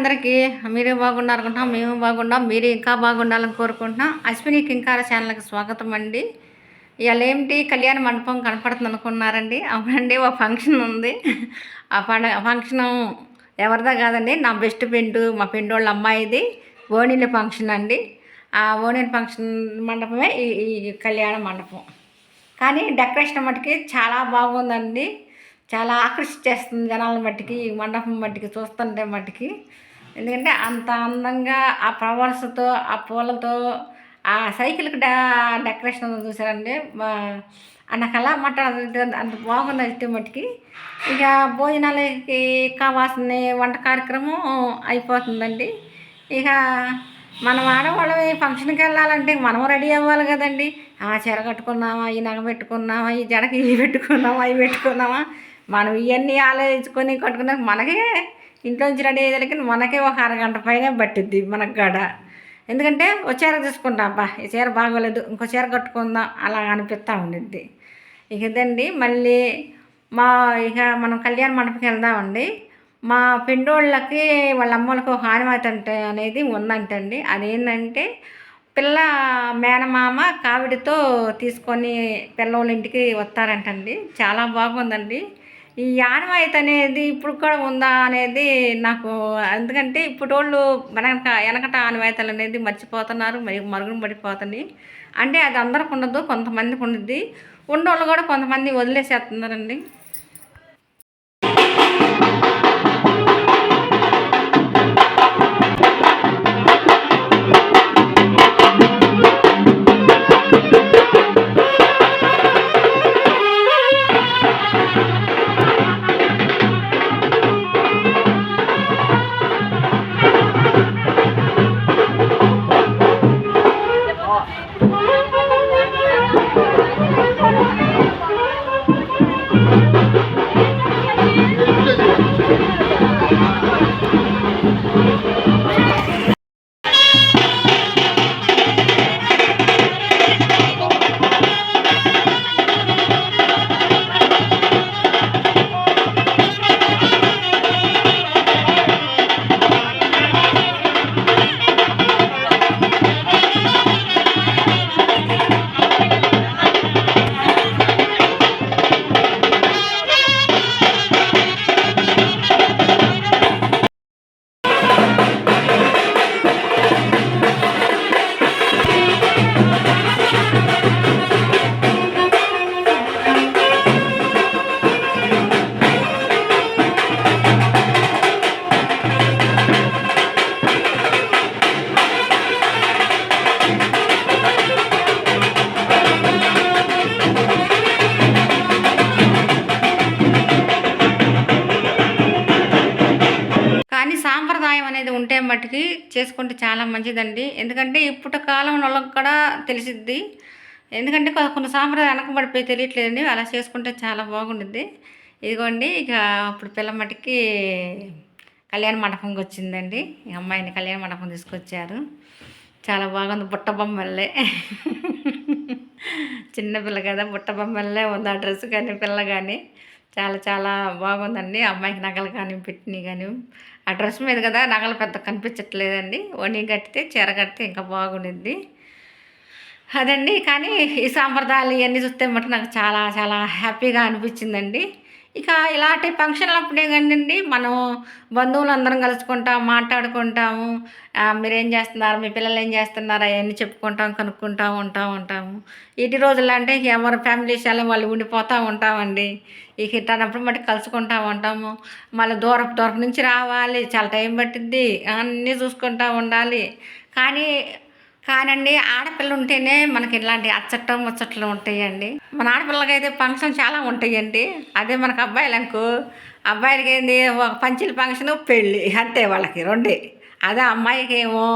అందరికీ మీరు బాగున్నారు అనుకుంటున్నాం మేము బాగున్నాం మీరు ఇంకా బాగుండాలని కోరుకుంటున్నాం. అశ్విని కింకార ఛానల్కి స్వాగతం అండి. ఇవాళ ఏమిటి కళ్యాణ మండపం కనపడుతుంది అనుకున్నారండి. అవునండి ఒక ఫంక్షన్ ఉంది. ఆ పండగ ఫంక్షన్ ఎవరిదా కాదండి నా బెస్ట్ ఫ్రెండ్ మా ఫ్రెండ్ వాళ్ళ అమ్మాయిది ఓణిల ఫంక్షన్ అండి. ఆ ఓణిల ఫంక్షన్ మండపమే ఈ ఈ కళ్యాణ మండపం. కానీ డెకరేషన్ మట్టుకి చాలా బాగుందండి. చాలా ఆకర్షించేస్తుంది జనాలను మట్టికి ఈ మండపం మట్టికి చూస్తుంటే మట్టికి. ఎందుకంటే అంత అందంగా ఆ ఫ్లవర్స్తో ఆ పూలతో ఆ సైకిల్కి డా డెకరేషన్ చూసారండి అన్న కల నాకు అలా మాట అంత బాగుంది అయితే మట్టికి ఇక భోజనాలకి కావాల్సిన వంట కార్యక్రమం అయిపోతుందండి. ఇక మనం ఆడవాళ్ళం ఈ ఫంక్షన్కి వెళ్ళాలంటే మనం రెడీ అవ్వాలి కదండి. ఆ చీర కట్టుకున్నామా ఈ నగ పెట్టుకున్నామా ఈ జడకి ఇవి పెట్టుకున్నామా ఇవి పెట్టుకున్నామా మనం ఇవన్నీ ఆలోచించుకొని కట్టుకున్నాక మనకే ఇంట్లోంచి రెడీ అయ్యేదానికి మనకే ఒక అరగంట పైన పట్టిద్ది మనకు గడ ఎందుకంటే ఒక చీర తీసుకుంటాం అబ్బా ఈ చీర బాగోలేదు ఇంకో చీర కట్టుకుందాం అలా అనిపిస్తూ ఉండిద్ది. ఇక ఇదండి మళ్ళీ మా ఇక మనం కళ్యాణ మండపకి వెళ్దామండి. మా పెండోళ్ళకి వాళ్ళ అమ్మలకు ఒక ఆనవాయితీ అనేది ఉందంటండి. అదేంటంటే పిల్ల మేనమామ కావిడితో తీసుకొని పిల్లోళ్ళ ఇంటికి వస్తారంటండి. చాలా బాగుందండి. ఈ ఆనవాయితీ అనేది ఇప్పుడు కూడా ఉందా అనేది నాకు ఎందుకంటే ఇప్పుడు వాళ్ళు వెనక వెనకట ఆనవాయితీలు అనేది మర్చిపోతున్నారు మరి మరుగున పడిపోతున్నాయి. అంటే అది అందరికి ఉండదు కొంతమందికి ఉండుద్ది. ఉన్నోళ్ళు కూడా కొంతమంది వదిలేసేస్తున్నారండి. Thank you. కానీ సాంప్రదాయం అనేది ఉంటే మట్టుకి చేసుకుంటే చాలా మంచిదండి. ఎందుకంటే ఇప్పటి కాలం వాళ్ళకి కూడా తెలిసిద్ది. ఎందుకంటే కొన్ని సాంప్రదాయం వెనకబడిపోయి తెలియట్లేదండి. అలా చేసుకుంటే చాలా బాగుంటుంది ఇదిగోండి ఇక అప్పుడు పిల్ల మట్టుకి కళ్యాణ మండపంకి వచ్చిందండి ఈ అమ్మాయిని కళ్యాణ మండపం తీసుకొచ్చారు. చాలా బాగుంది బుట్ట బొమ్మల్లే చిన్న పిల్ల కదా బుట్ట బొమ్మల్లే ఉంది ఆ డ్రెస్ కానీ పిల్ల కానీ. చాలా చాలా బాగుందండి. అమ్మాయికి నగలు కానీ పెట్టినవి కానీ. ఆ డ్రెస్ మీద కదా నగలు పెద్ద కనిపించట్లేదండి. వణి కట్టితే చీర కడితే ఇంకా బాగుండిద్ది. అదండి. కానీ ఈ సాంప్రదాయాలు ఇవన్నీ చూస్తే మటు నాకు చాలా చాలా హ్యాపీగా అనిపించిందండి. ఇక ఇలాంటి ఫంక్షన్లు అప్పుడే కానివ్వండి మనం బంధువులు అందరం కలుసుకుంటాం మాట్లాడుకుంటాము. మీరేం చేస్తున్నారు మీ పిల్లలు ఏం చేస్తున్నారు అవన్నీ చెప్పుకుంటాం కనుక్కుంటా ఉంటా ఉంటాము. ఇటు రోజుల్లో అంటే ఇక ఎవరి ఫ్యామిలీ విషయాలు వాళ్ళు ఉండిపోతూ ఉంటామండి. ఇక ఇట్టనప్పుడు మట్టి కలుసుకుంటా ఉంటాము. మళ్ళీ దూరపు దూరపు నుంచి రావాలి చాలా టైం పట్టిద్ది అన్నీ చూసుకుంటా ఉండాలి. కానీ కానండి ఆడపిల్ల ఉంటేనే మనకి ఇలాంటి అచ్చట్టం ముచ్చట్లు ఉంటాయండి. మన ఆడపిల్లకి అయితే ఫంక్షన్ చాలా ఉంటాయండి. అదే మనకు అబ్బాయిలకు. అబ్బాయిలకి ఏంది ఒక పంచిల ఫంక్షన్ పెళ్ళి అంతే వాళ్ళకి రెండే. అదే అమ్మాయికి ఏమో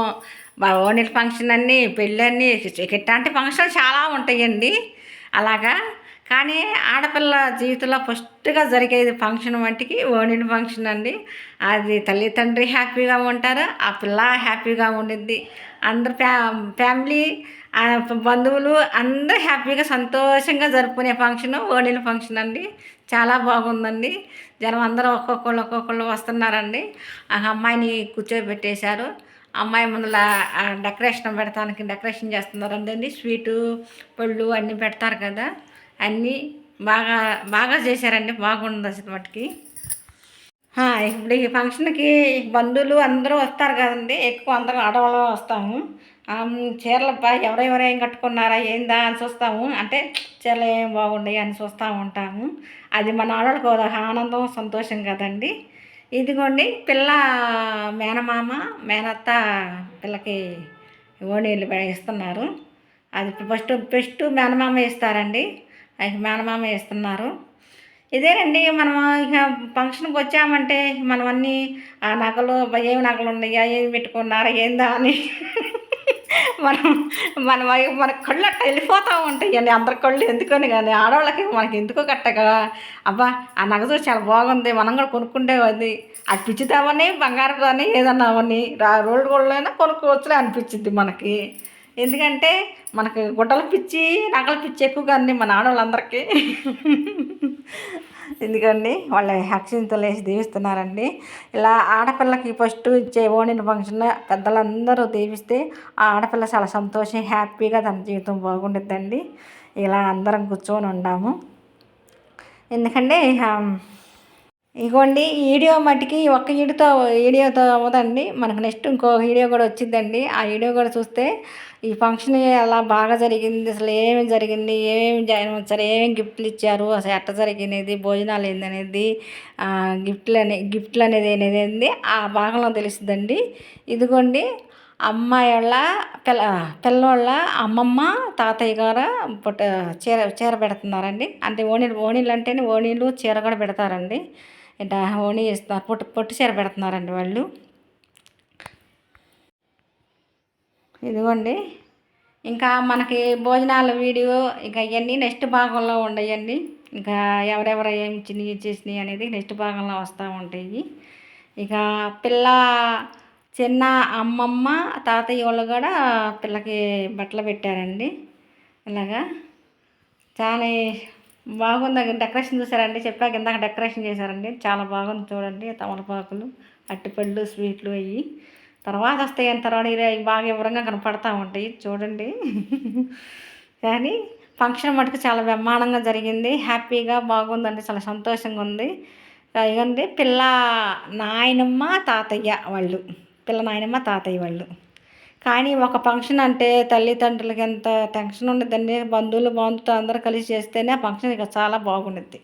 ఓనిల్ ఫంక్షన్ అన్ని పెళ్ళి అన్నీ ఇట్లాంటి ఫంక్షన్లు చాలా ఉంటాయండి. అలాగా కానీ ఆడపిల్ల జీవితంలో ఫస్ట్గా జరిగేది ఫంక్షన్ వంటికి ఓణిన ఫంక్షన్ అండి. అది తల్లిదండ్రి హ్యాపీగా ఉంటారు ఆ పిల్ల హ్యాపీగా ఉండిద్ది. అందరు ఫ్యా ఫ్యామిలీ బంధువులు అందరూ హ్యాపీగా సంతోషంగా జరుపుకునే ఫంక్షన్ ఓణిల ఫంక్షన్ అండి. చాలా బాగుందండి. జనం అందరూ ఒక్కొక్కళ్ళు ఒక్కొక్కళ్ళు వస్తున్నారండి. ఆ అమ్మాయిని కూర్చోబెట్టేశారు. అమ్మాయి ముందుల డెకరేషన్ పెడతానికి డెకరేషన్ చేస్తున్నారండి స్వీటు పళ్ళు అన్నీ పెడతారు కదా. అన్నీ బాగా బాగా చేశారండి. బాగుంది అసలు మటుకి. ఇప్పుడు ఈ ఫంక్షన్కి బంధువులు అందరూ వస్తారు కదండి. ఎక్కువ అందరం ఆడవాళ్ళు వస్తాము. చీరలబ్బా చీరలు ఎవరెవరు ఏం కట్టుకున్నారా ఏందా అని చూస్తాము. అంటే చీరలు ఏం బాగున్నాయి అని చూస్తూ ఉంటాము. అది మన ఆడవాళ్ళకి ఒక ఆనందం సంతోషం కదండి. ఇదిగోండి పిల్ల మేనమామ మేనత్త పిల్లకి ఓణీలు ఇస్తున్నారు అది ఫస్ట్ ఫస్ట్ మేనమామ ఇస్తారండి మేనమామ ఇస్తున్నారు ఇదేనండి మనం ఇక ఫంక్షన్కి వచ్చామంటే మనం అన్నీ ఆ నగలు ఏమి నగలు ఉన్నాయా ఏమి పెట్టుకున్నారా ఏందా అని మనం మన మన కళ్ళు అట్ట వెళ్ళిపోతూ ఉంటాయి అండి అందరి కళ్ళు ఎందుకని కానీ ఆడవాళ్ళకి మనకి ఎందుకో కట్టగా అబ్బా ఆ నగదు చాలా బాగుంది మనం కూడా కొనుక్కుంటేది అది పిచ్చితామని బంగారం అని ఏదన్నా అవని రా రోడ్డు గోళ్ళైనా కొనుక్కోవచ్చులే అనిపించింది మనకి. ఎందుకంటే మనకి గుడ్డల పిచ్చి నగల పిచ్చి ఎక్కువగా అండి మన ఆడవాళ్ళందరికీ. ఎందుకండి? వాళ్ళ హక్షింతలు వేసి దీవిస్తున్నారండి. ఇలా ఆడపిల్లకి ఫస్ట్ ఇచ్చే ఓణిన ఫంక్షన్ పెద్దలందరూ దీవిస్తే ఆ ఆడపిల్ల చాలా సంతోషం హ్యాపీగా తన జీవితం బాగుండిద్దండి. ఇలా అందరం కూర్చొని ఉండాము. ఎందుకంటే ఇగోండి ఈ వీడియో మట్టికి ఒక్క వీడితో వీడియోతో అవ్వదండి. మనకు నెక్స్ట్ ఇంకో వీడియో కూడా వచ్చిందండి. ఆ వీడియో కూడా చూస్తే ఈ ఫంక్షన్ ఎలా బాగా జరిగింది అసలు ఏమి జరిగింది ఏమేమి జాయిన్ వచ్చారు ఏమేమి గిఫ్ట్లు ఇచ్చారు అసలు ఎట్ట జరిగినది భోజనాలు ఏందనేది గిఫ్ట్లు అనే గిఫ్ట్లు అనేది అనేది ఆ భాగంలో తెలుస్తుందండి. ఇదిగోండి అమ్మాయి వాళ్ళ పిల్ల పిల్లోళ్ళ అమ్మమ్మ తాతయ్య గారు పుట్ట చీర చీర పెడుతున్నారండి. అంటే ఓణీలు ఓణీలు అంటేనే ఓణీలు చీర కూడా పెడతారండి. ఓణీ ఇస్తారు పొట్టు పొట్టు చీర పెడుతున్నారండి వాళ్ళు. ఇదిగోండి ఇంకా మనకి భోజనాల వీడియో ఇంకా ఇవన్నీ నెక్స్ట్ భాగంలో ఉండయండి. ఇంకా ఎవరెవరు ఏం చిన్నవి చేసినాయి అనేది నెక్స్ట్ భాగంలో వస్తూ ఉంటాయి. ఇక పిల్ల చిన్న అమ్మమ్మ తాతయ్య వాళ్ళు కూడా పిల్లకి బట్టలు పెట్టారండి. ఇలాగా. చాలా బాగుంది డెకరేషన్ చూసారండి? చెప్పాక ఇందాక డెకరేషన్ చేశారండి. చాలా బాగుంది చూడండి. తమలపాకులు అట్టిపళ్ళు స్వీట్లు అవి తర్వాత వస్తాయి అని తర్వాత ఇవి బాగా వివరంగా కనపడతా ఉంటాయి. చూడండి. కానీ ఫంక్షన్ మటుకు చాలా బ్రహ్మాండంగా జరిగింది. హ్యాపీగా బాగుందండి. చాలా సంతోషంగా ఉంది. ఇదండి పిల్ల నాయనమ్మ తాతయ్య వాళ్ళు. పిల్ల నాయనమ్మ తాతయ్య వాళ్ళు. కానీ ఒక ఫంక్షన్ అంటే తల్లిదండ్రులకి ఎంత టెన్షన్ ఉండదండి బంధువులు బంధువులు అందరూ కలిసి చేస్తేనే ఫంక్షన్ ఇక చాలా బాగుండుద్ది.